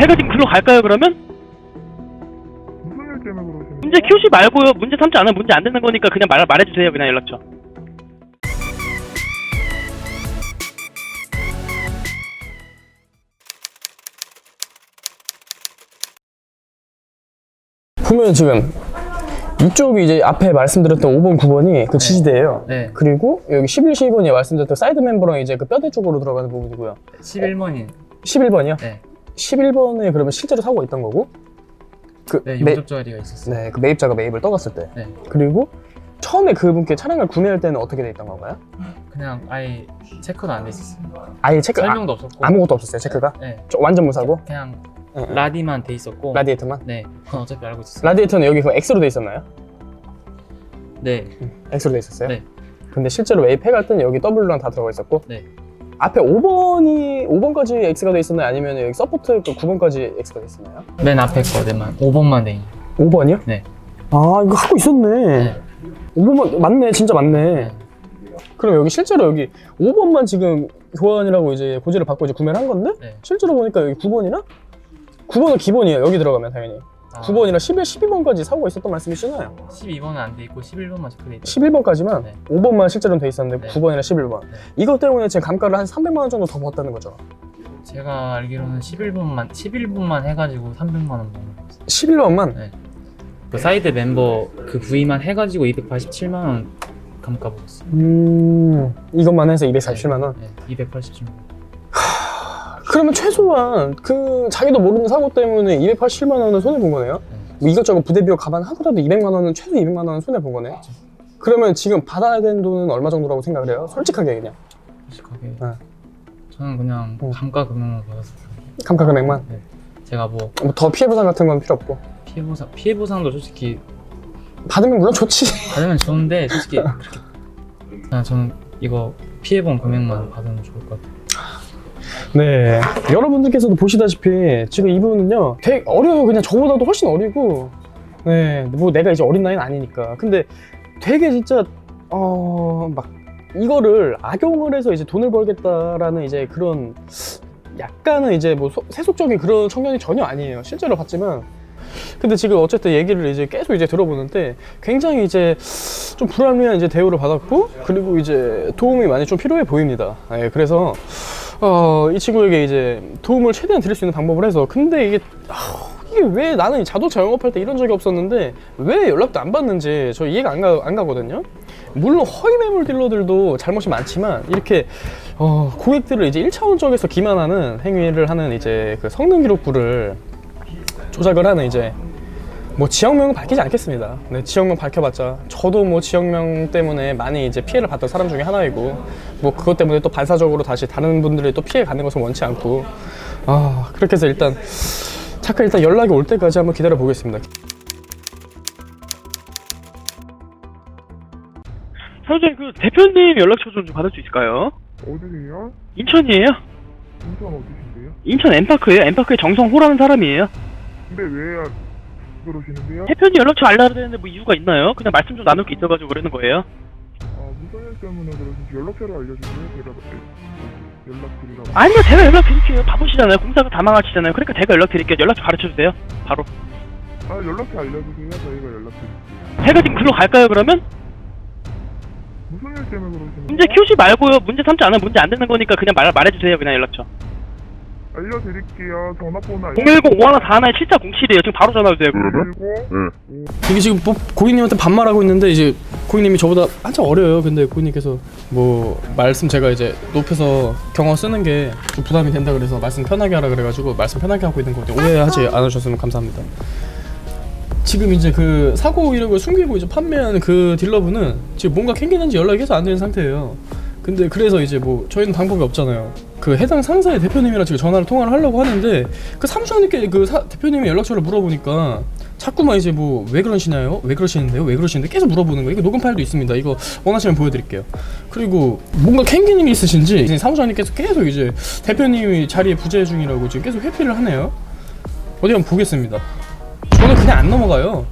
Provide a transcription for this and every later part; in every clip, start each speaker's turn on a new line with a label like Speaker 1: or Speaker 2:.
Speaker 1: 제가 지금 글로 갈까요 그러면?
Speaker 2: 무슨 일 때문에 그러시는
Speaker 1: 문제 QC 말고요 문제 삼지 않으면 문제 안 되는 거니까 그냥 말, 말해주세요 그냥 연락처
Speaker 3: 보면 지금 이쪽이 이제 앞에 말씀드렸던 5번, 9번이 그 지지대예요.
Speaker 4: 네.
Speaker 3: 그리고 여기 11, 12번이 말씀드렸던 사이드 멤버랑 이제 그 뼈대 쪽으로 들어가는 부분이고요.
Speaker 4: 11번이
Speaker 3: 11번이요?
Speaker 4: 네.
Speaker 3: 11번에 그러면 실제로 사고가 있던 거고 그
Speaker 4: 네,
Speaker 3: 매,
Speaker 4: 용접 자리가 있었어요.
Speaker 3: 네, 그 매입자가 매입을 떠갔을 때
Speaker 4: 네.
Speaker 3: 그리고 처음에 그분께 차량을 구매할 때는 어떻게 돼 있던 건가요?
Speaker 4: 그냥 아예 체크도 안 돼 있었어요.
Speaker 3: 아예 체크 아,
Speaker 4: 설명도 없었고.
Speaker 3: 아무것도 없었어요 체크가?
Speaker 4: 네.
Speaker 3: 저- 완전 무사고?
Speaker 4: 그냥
Speaker 3: 응, 응.
Speaker 4: 라디만 돼 있었고.
Speaker 3: 라디에이터만?
Speaker 4: 네. 그건 어차피 알고 있었어요.
Speaker 3: 라디에이터는 여기 그 X로 돼 있었나요?
Speaker 4: 네.
Speaker 3: X로 돼 있었어요?
Speaker 4: 네.
Speaker 3: 근데 실제로 매입해갈 때는 여기 W랑 다 들어가 있었고
Speaker 4: 네.
Speaker 3: 앞에 5번이 5번까지 X가 돼 있었나요? 아니면 여기 서포트 그 9번까지 X가 돼 있었나요?
Speaker 4: 맨 앞에 거에만 5번만 돼 있는.
Speaker 3: 5번이요?
Speaker 4: 네.
Speaker 3: 아 이거 하고 있었네
Speaker 4: 네.
Speaker 3: 5번만 맞네 진짜 맞네
Speaker 4: 네.
Speaker 3: 그럼 여기 실제로 여기 5번만 지금 교환이라고 이제 고지를 받고 이제 구매를 한 건데
Speaker 4: 네.
Speaker 3: 실제로 보니까 여기 9번이나 9번은 기본이에요 여기 들어가면 당연히
Speaker 4: 아,
Speaker 3: 9번이나 11, 12번까지 사고가 있었던 말씀이시나요?
Speaker 4: 12번은 안 돼 있고 11번만 체크돼 있고.
Speaker 3: 11번까지만
Speaker 4: 네.
Speaker 3: 5번만 실제로는 돼 있었는데
Speaker 4: 네.
Speaker 3: 9번이나 11번
Speaker 4: 네.
Speaker 3: 이것 때문에 지금 감가를 한 300만 원 정도 더 벌었다는 거죠
Speaker 4: 제가 알기로는 11번만 11번만 해가지고 300만 원 넘는 거 있어요.
Speaker 3: 11번만
Speaker 4: 네. 그 사이드 멤버 그 부위만 해가지고 287만 원 감가 받았어요.
Speaker 3: 음 이것만 해서 247만 원
Speaker 4: 네. 287만 원.
Speaker 3: 그러면 최소한 그 자기도 모르는 사고 때문에 287만 원은 손해 본 거네요
Speaker 4: 네.
Speaker 3: 뭐 이것저것 부대비용 감안하더라도 200만 원은 최소 200만 원은 손해 본 거네. 그러면 지금 받아야 되는 돈은 얼마 정도라고 생각을 해요? 솔직하게 그냥
Speaker 4: 솔직하게
Speaker 3: 네.
Speaker 4: 저는 그냥
Speaker 3: 음.
Speaker 4: 감가 금액만 받았어요.
Speaker 3: 감가 금액만
Speaker 4: 제가 뭐
Speaker 3: 뭐더 피해 보상 같은 건 필요 없고
Speaker 4: 피해 보상 피해 보상도 솔직히
Speaker 3: 받으면 물론 좋지.
Speaker 4: 받으면 좋은데 솔직히 그렇게 그냥 저는 이거 피해 본 금액만 받으면 좋을 것 같아요.
Speaker 3: 네, 여러분들께서도 보시다시피 지금 이분은요 되게 어려요. 그냥 저보다도 훨씬 어리고 네, 뭐 내가 이제 어린 나이는 아니니까. 근데 되게 진짜 어 막 이거를 악용을 해서 이제 돈을 벌겠다라는 이제 그런 약간은 이제 뭐 소- 세속적인 그런 청년이 전혀 아니에요. 실제로 봤지만. 근데 지금 어쨌든 얘기를 이제 계속 이제 들어보는데 굉장히 이제 좀 불합리한 이제 대우를 받았고 그리고 이제 도움이 많이 좀 필요해 보입니다. 예, 그래서 어, 이 친구에게 이제 도움을 최대한 드릴 수 있는 방법을 해서 근데 이게 아, 이게 왜 나는 이 자동차 영업할 때 이런 적이 없었는데 왜 연락도 안 받는지 저 이해가 안, 가, 안 가거든요. 물론 허위 매물 딜러들도 잘못이 많지만 이렇게 어, 고객들을 이제 1차원적에서 기만하는 행위를 하는 이제 그 성능 기록부를 조작을 하는 이제 뭐 지역명은 밝히지 않겠습니다. 네, 지역명 밝혀봤자 저도 뭐 지역명 때문에 많이 이제 피해를 봤던 사람 중에 하나이고 뭐 그것 때문에 또 반사적으로 다시 다른 분들이 또 피해 가는 것을 원치 않고 아 그렇게 해서 일단 잠깐 일단 연락이 올 때까지 한번 기다려 보겠습니다.
Speaker 1: 사장님 그 대표님 연락처 좀, 좀 받을 수 있을까요?
Speaker 2: 어디세요?
Speaker 1: 인천이에요
Speaker 2: 인천 어디신데요?
Speaker 1: 인천 엠파크예요 엠파크의 정성호라는 사람이에요
Speaker 2: 근데 왜 그러시는데요?
Speaker 1: 대표님 연락처 알려야 되는데 뭐 이유가 있나요? 그냥 말씀 좀 나눌 게 있어가지고 그러는 거예요
Speaker 2: 아 무슨 일 때문에 그러신지 연락처를 알려주세요. 제가 연락드리라고.
Speaker 1: 아니요 제가 연락 드릴게요 바쁘시잖아요 공사가 다 망하시잖아요 그러니까 제가 연락 드릴게요 연락처 가르쳐주세요 바로
Speaker 2: 아 연락처 알려주세요. 저희가 연락드릴게요.
Speaker 1: 제가 지금 글로 갈까요 그러면?
Speaker 2: 무슨 일 때문에 그러시는
Speaker 1: 문제 QC 말고요 문제 삼지 않으면 문제 안 되는 거니까 그냥 말, 말해주세요 그냥 연락처
Speaker 2: 알려드릴게요. 전화번호
Speaker 1: 010 5하나 4하나에 7407이에요 지금 바로 전화주세요
Speaker 2: 그리고
Speaker 3: 이게 지금 뭐 고객님한테 반말하고 있는데 이제 고객님이 저보다 한참 어려요. 근데 고객님께서 뭐 말씀 제가 이제 높여서 경어 쓰는 게 좀 부담이 된다 그래서 말씀 편하게 하라 그래가지고 말씀 편하게 하고 있는 거거든요. 오해하지 않으셨으면 감사합니다. 지금 이제 그 사고 이력을 숨기고 이제 판매하는 그 딜러분은 지금 뭔가 캥기는지 연락이 계속 안 되는 상태예요. 근데 그래서 이제 뭐 저희는 방법이 없잖아요. 그 해당 상사의 대표님이랑 지금 전화를 통화를 하려고 하는데 그 사무장님께 그 사- 대표님의 연락처를 물어보니까 자꾸만 이제 뭐 왜 그러시나요? 왜 그러시는데요? 왜 그러시는데 계속 물어보는 거예요. 이거 녹음 파일도 있습니다. 이거 원하시면 보여드릴게요. 그리고 뭔가 캥기는 게 있으신지 사무장님께서 계속 이제 대표님이 자리에 부재 중이라고 지금 계속 회피를 하네요. 어디 한번 보겠습니다. 저는 그냥 안 넘어가요.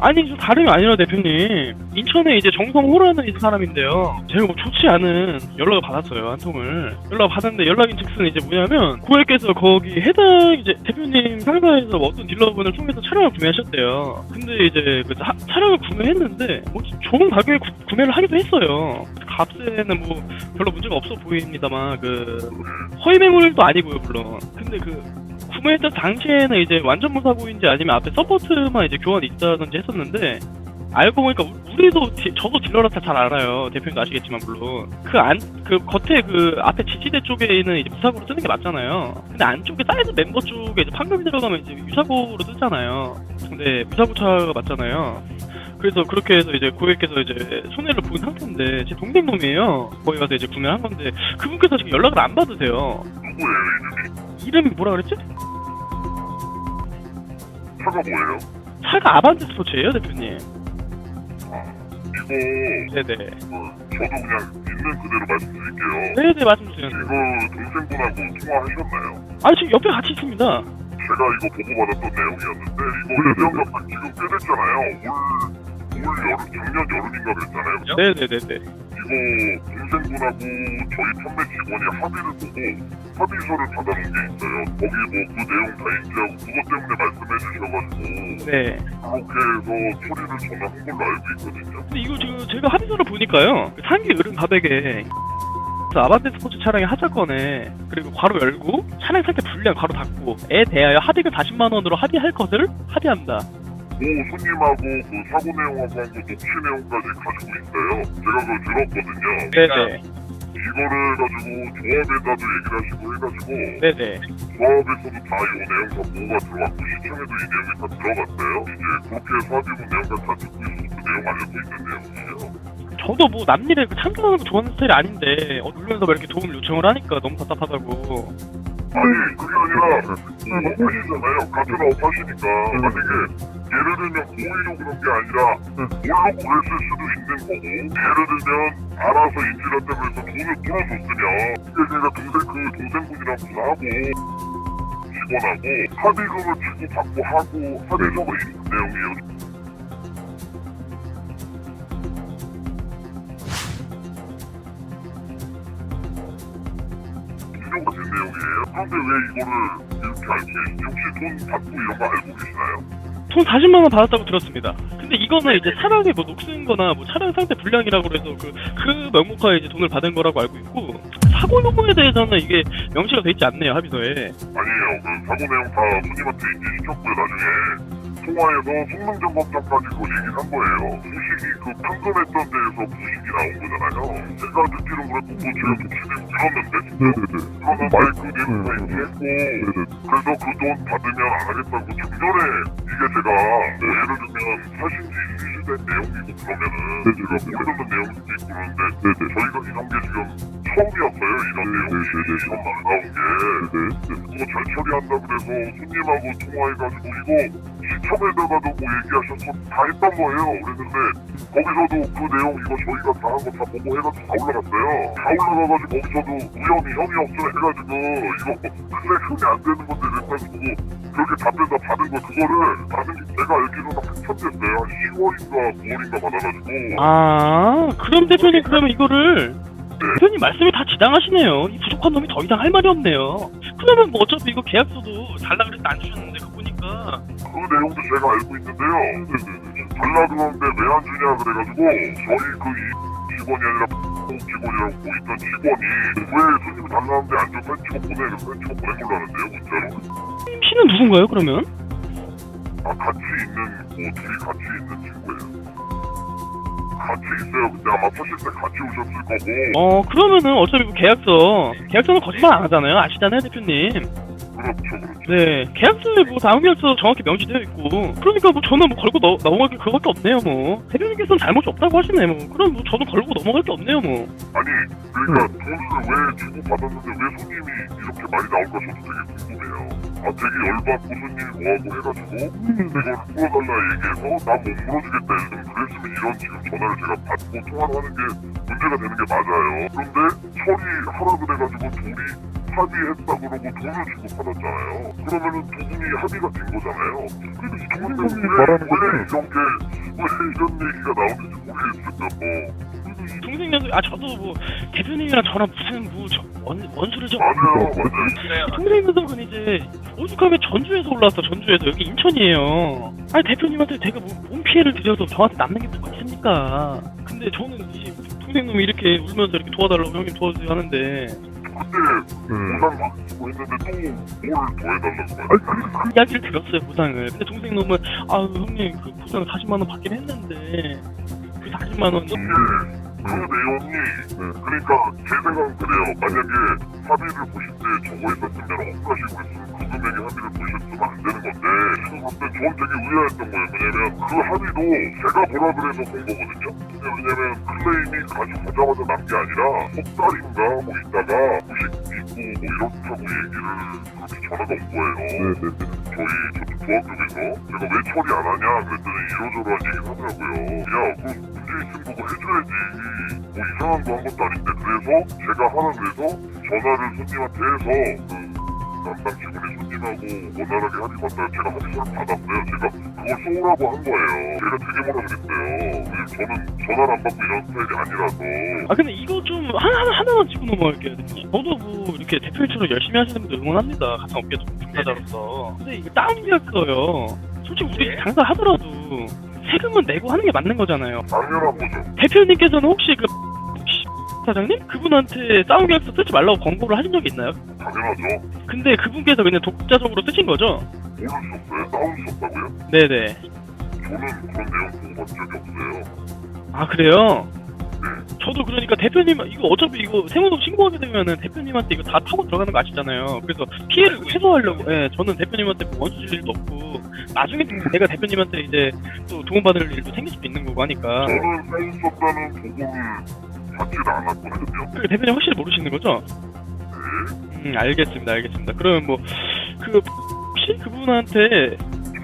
Speaker 1: 아니 저 다름이 아니라 대표님. 인천에 이제 정성호라는 사람인데요. 제가 뭐 좋지 않은 연락을 받았어요 한 통을. 연락 받았는데 연락인 즉슨 이제 뭐냐면 고객께서 거기 해당 이제 대표님 상사에서 뭐 어떤 딜러분을 통해서 차량을 구매하셨대요. 근데 이제 그 차- 차량을 구매했는데 뭐 좋은 가격에 구, 구매를 하기도 했어요. 값에는 뭐 별로 문제가 없어 보입니다만 그 허위 매물도 아니고요 물론. 근데 그 구매했던 당시에는 이제 완전 무사고인지 아니면 앞에 서포트만 이제 교환이 있다든지 했었는데 알고 보니까 우- 우리도 디- 저도 딜러라서 잘 알아요. 대표님도 아시겠지만 물론. 그안그 겉에 그 앞에 지지대 쪽에 있는 이제 무사고로 뜨는 게 맞잖아요. 근데 안쪽에 사이드 멤버 쪽에 이제 판금이 들어가면 이제 유사고로 뜨잖아요. 근데 무사고 차가 맞잖아요. 그래서 그렇게 해서 이제 고객께서 이제 손해를 본 상태인데 제 동생 놈이에요. 거기 가서 이제 구매한 건데 그분께서 지금 연락을 안 받으세요. 이름이 뭐라 그랬지?
Speaker 2: 차가 뭐예요?
Speaker 1: 차가 아반떼 스포츠예요, 대표님.
Speaker 2: 이거
Speaker 1: 네네.
Speaker 2: 저도 그냥 있는 그대로 말씀드릴게요.
Speaker 1: 네네, 말씀주세요.
Speaker 2: 이거 동생분하고 통화하셨나요?
Speaker 1: 아, 지금 옆에 같이 있습니다.
Speaker 2: 제가 이거 보고받았던 내용이었는데 이거 유명한 지금 꽤 됐잖아요. 올, 올 여름, 작년 여름인가 그랬잖아요.
Speaker 1: 네네네네.
Speaker 2: 동생분하고 저희 판매 직원이 합의를 보고 합의서를 받아놓은 게 있어요. 거기 뭐 그 내용 다 인지하고 그것 때문에 말씀해 주셔가지고
Speaker 1: 네.
Speaker 2: 그렇게 해서 처리를 저는 한 걸로 알고 있거든요.
Speaker 1: 근데 이거 지금 제가 합의서를 보니까요. 그 상기 으름 가백에 아반떼 스포츠 차량의 하차권에 그리고 괄호 열고 차량 상태 불량 괄호 닫고에 대하여 합의금 40만 원으로 합의할 것을 합의한다.
Speaker 2: 모 손님하고 그 사고 내용하고 한거 녹취 내용까지 가지고 있어요. 제가 그걸 들었거든요.
Speaker 1: 네네.
Speaker 2: 이거를 가지고 조합에다도 얘기를 하시고 해가지고
Speaker 1: 네네.
Speaker 2: 조합에서도 다 이 내용 다 보고가 들어왔고 시청에도 이 내용이 다 들어갔어요. 이제 그렇게 해서 합의문 내용까지 다 듣고 있어서 그 내용 알고 있는 내용이에요.
Speaker 1: 저도 뭐 남일에 그 참견하는 거 좋아하는 스타일이 아닌데 어, 울면서 막 이렇게 도움을 요청을 하니까 너무 답답하다고.
Speaker 2: 아니 그게 아니라 뭐 업하시잖아요. 같은 업 하시니까 만약에 예를 들면 고의로 그런 게 아니라 몰로 그랬을 수도 있는 거고 예를 들면 알아서 인지한다고 해서 돈을 이게 제가 동생 그 동생분이랑 무사하고 직원하고 합의금을 주고 받고 하고 합의서가 있는 내용이에요. 필요가 된 내용이에요. 그런데 왜 이거를 이렇게 알고 계시지? 혹시 돈 받고 이런 거 알고 계시나요?
Speaker 1: 돈 40만 원 받았다고 들었습니다. 근데 이거는 이제 차량에 뭐 녹슨 거나 뭐 차량 상태 불량이라고 해서 그, 그 명목하에 이제 돈을 받은 거라고 알고 있고 사고 요구에 대해서는 이게 명시가 돼 있지 않네요 합의서에.
Speaker 2: 아니에요. 그 사고 내용 다 손님한테 인지시켰고요. 나중에 통화해서 성능 점검장까지 그 얘기를 한 거예요. 부식이 그 판금했던 데에서 부식이 나온 거잖아요. 제가 듣기로는 그랬고 뭐 제가 독신을 들었는데 진짜. 그러면 마이크 내용 다 인지했고 그래서 그 돈 받으면 안 하겠다고 작년에 이게 제가 뭐 예를 들면 사신지 이슈된 내용이고 그러면은 제가 모르는 내용도 있고 그러는데 저희가 이런 게 지금 처음이었어요. 이런 내용이 처음 나온 게 그거 잘 처리한다 그래서 손님하고 통화해가지고 이거 시청에다가도 뭐 얘기하셔서 다 했던 거예요. 그랬는데 거기서도 그 내용 이거 저희가 다 한 거 다 보고 해가지고 다 올라갔어요. 다 올라가가지고 거기서도 우연히 형이 없어 해가지고 이거 근데 형이 안 되는 건데 그래가지고 그렇게 답변 다 받은 거 그거를 받은 게 제가 알기로는 한참 됐어요. 한 10월인가 9월인가 받아가지고
Speaker 1: 아 그럼 대표님 그러면 이거를 대표님 말씀이 다 지당하시네요. 이 부족한 놈이 더 이상 할 말이 없네요. 그러면 뭐 어차피 이거 계약서도 달라 그랬는데 안 주셨는데 그거 보니까
Speaker 2: 그 내용도 제가 알고 있는데요. 달라 그러는데 왜 안 주냐 그래가지고 저희 그 이 직원이 아니라 직원이라고 있던 직원이 왜 손님이 달라는데 안 줘? 펜치고 보내. 그래서 펜치고 보낸 걸로 아는데요, 문자로.
Speaker 1: P는 누군가요 그러면?
Speaker 2: 아, 같이 있는, 뭐, 둘이 같이 있는 친구예요. 같이 있어요. 근데 아마 타실 때 같이 오셨을 거고.
Speaker 1: 어 그러면은 어차피 그 계약서 계약서는 거짓말 안 하잖아요 아시잖아요 대표님.
Speaker 2: 그렇죠, 그렇죠.
Speaker 1: 네, 계약서에 뭐 다음 계약서 정확히 명시되어 있고, 그러니까 뭐 저는 뭐 걸고 넘- 넘어갈 게 그거밖에 없네요, 뭐. 대표님께서는 잘못이 없다고 하시네, 뭐. 그럼 뭐 저는 걸고 넘어갈 게 없네요, 뭐.
Speaker 2: 아니, 그러니까 돈을 왜 주고 받았는데 왜 손님이 이렇게 많이 나올까 저도 되게 궁금해요. 아, 되게 열받고 손님이 뭐하고 해가지고, 이걸 풀어달라 얘기해서 나못 물어주겠다 했으면 그랬으면 이런 지금 전화를 제가 받고 통화를 하는 게 문제가 되는 게 맞아요. 그런데 처리하라 그래가지고 둘이 합의했다 그러고 돈을 주고 받았잖아요. 그러면은 두 분이 합의가 된 거잖아요. 그래도 이 동생분이 말하는 거지. 이런 게, 왜 이런 얘기가 나오는지 모르겠어요. 뭐.
Speaker 1: 동생 연수 아 저도 뭐 대표님이랑 저랑 무슨 뭐 저, 원, 원수를 좀
Speaker 2: 맞아요, 맞아요.
Speaker 1: 동생 녀석은 이제 오죽하면 전주에서 올라왔어 전주에서 여기 인천이에요 아니 대표님한테 제가 뭐 몸 피해를 드려도 저한테 남는 게 뭐가 있습니까 근데 저는 이 동생 놈이 이렇게 울면서 이렇게 도와달라고 형님 도와주세요 하는데
Speaker 2: 그때 보상 받고 했는데 또뭘 더해달라고 말해요.
Speaker 1: 그 이야기를 들었어요 보상을 근데 동생 놈은 아유 형님 그 보상 40만 원 받긴 했는데 그 40만 원
Speaker 2: 이게 그 내용이 그러니까 제 생각은 그래요. 만약에 합의를 보실 때 저거 있었으면 억가시고 있으면 때 저는 되게 의아했던 거예요. 왜냐면 그 합의도 제가 보라 그래서 본 거거든요. 근데 왜냐면 클레임이 가져가자마자 난 게 아니라 석 달인가 뭐 있다가 무식 있고 뭐 이렇다고 얘기를 그렇게 전화가 온 거예요. 저희 저쪽 조합쪽에서 제가 왜 처리 안 하냐 그랬더니 이러저러한 얘기를 하더라고요. 야, 그 문제 있으면 그거 해줘야지. 뭐 이상한 거 한 것도 아닌데 그래서 제가 하라 그래서 전화를 손님한테 해서 그 담당 직원이 손님하고 원활하게 합의 봤다가 제가 합의서를 받았어요. 제가 그걸 쏘라고 한 거예요. 제가 뭐라 그랬어요. 왜냐면 저는 전화를 안 받고 이런 스타일이 아니라서
Speaker 1: 아 근데 이거 좀 하나 하나만 짚고 넘어갈게요, 대표님. 저도 뭐 이렇게 대표일처럼 열심히 하시는 분들 응원합니다. 같은 업계 종사자로서. 근데 이거 다운 계약서요. 솔직히 우리 장사 하더라도 세금은 내고 하는 게 맞는 거잖아요.
Speaker 2: 당연한 거죠.
Speaker 1: 대표님께서는 혹시 그 사장님 그분한테 다운 계약서 쓰지 말라고 권고를 하신 적이 있나요?
Speaker 2: 당연하죠.
Speaker 1: 근데 그분께서 그냥 독자적으로 쓰신 거죠?
Speaker 2: 모르셨어요? 다운이셨다고요?
Speaker 1: 네네.
Speaker 2: 저는 그런 내용 보고 본 적이 없어요.
Speaker 1: 아 그래요? 저도 그러니까 대표님 이거 어차피 이거 세무서 신고하게 되면은 대표님한테 이거 다 타고 들어가는 거 아시잖아요. 그래서 피해를 최소화하려고 예 저는 대표님한테 뭐 원수 질 일도 없고 나중에 내가 대표님한테 이제 또 도움받을 일도 생길 수도 있는 거고 하니까
Speaker 2: 저는 다운이셨다는 보고를 받지를 않았거든요.
Speaker 1: 그 대표님 확실히 모르시는 거죠? 음 알겠습니다 알겠습니다. 그러면 뭐 그 혹시 그분한테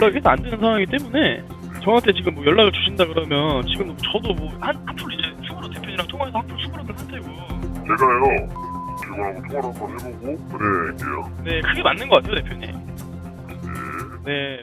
Speaker 1: 연락이 안 되는 상황이기 때문에 저한테 지금 뭐 연락을 주신다 그러면 지금 저도 뭐 한 한풀 이제 수고로 대표님이랑 통화해서 한풀 수고로는 상태고
Speaker 2: 제가요, 직원하고 통화를 한번 해보고 그래, 할게요.
Speaker 1: 네 그게 맞는 것 같아요 대표님. 네.